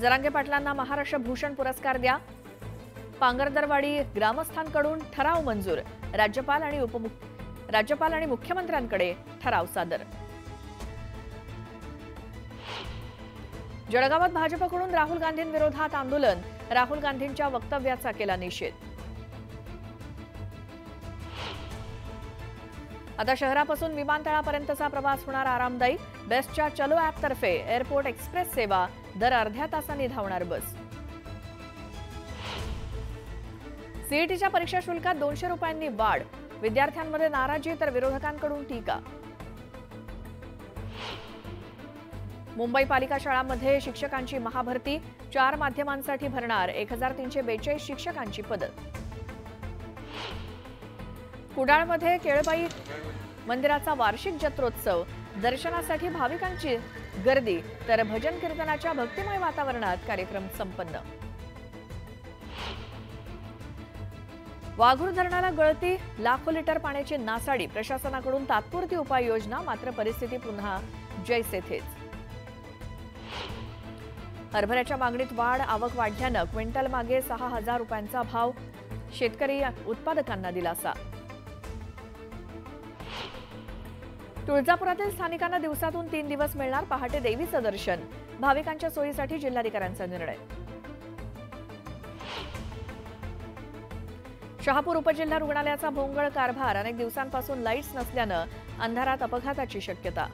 जरांगे पाटलांना महाराष्ट्र भूषण पुरस्कार द्या. पांगरदरवाडी ग्रामस्थांकडून ठराव मंजूर. राज्यपाल आणि उपमुख राज्यपाल आणि मुख्यमंत्र्यांकडे ठराव सादर. जळगावात भाजपकडून राहुल गांधींविरोधात आंदोलन. राहुल गांधींच्या वक्तव्याचा केला निषेध. आता शहरापासून विमानतळापर्यंतचा प्रवास होणार आरामदायी. बेस्टच्या चलो तर्फे एअरपोर्ट एक्सप्रेस सेवा दर अर्ध्या तासांनी धावणार बस. सीईटीच्या परीक्षा शुल्कात दोनशे रुपयांनी वाढ. विद्यार्थ्यांमध्ये नाराजी तर विरोधकांकडून टीका. मुंबई पालिका शाळांमध्ये शिक्षकांची महाभरती. चार माध्यमांसाठी भरणार एक हजार तीनशे बेचाळीस शिक्षकांची पदं. कुडाळमध्ये केळबाई मंदिराचा वार्षिक जत्रोत्सव दर्शनासाठी भाविकांची गर्दी तर भजन कीर्तनाच्या भक्तिमय वातावरणात कार्यक्रम संपन्न. वाघूर धरणाला गळती लाखो लिटर पाण्याची नासाडी प्रशासनाकडून तात्पुरती उपाययोजना मात्र परिस्थिती पुन्हा जैसे थेच हरभऱ्याच्या मागणीत वाढ आवक वाढल्यानं क्विंटल मागे सहा हजार रुपयांचा भाव शेतकरी उत्पादकांना दिलासा. तुळजापुरातील स्थानिकांना दिवसातून तीन दिवस मिळणार पहाटे देवीचं दर्शन. भाविकांच्या सोयीसाठी जिल्हाधिकाऱ्यांचा निर्णय. शहापूर उपजिल्हा रुग्णालयाचा भोंगळ कारभार अनेक दिवसांपासून लाईट्स नसल्यानं अंधारात अपघाताची शक्यता.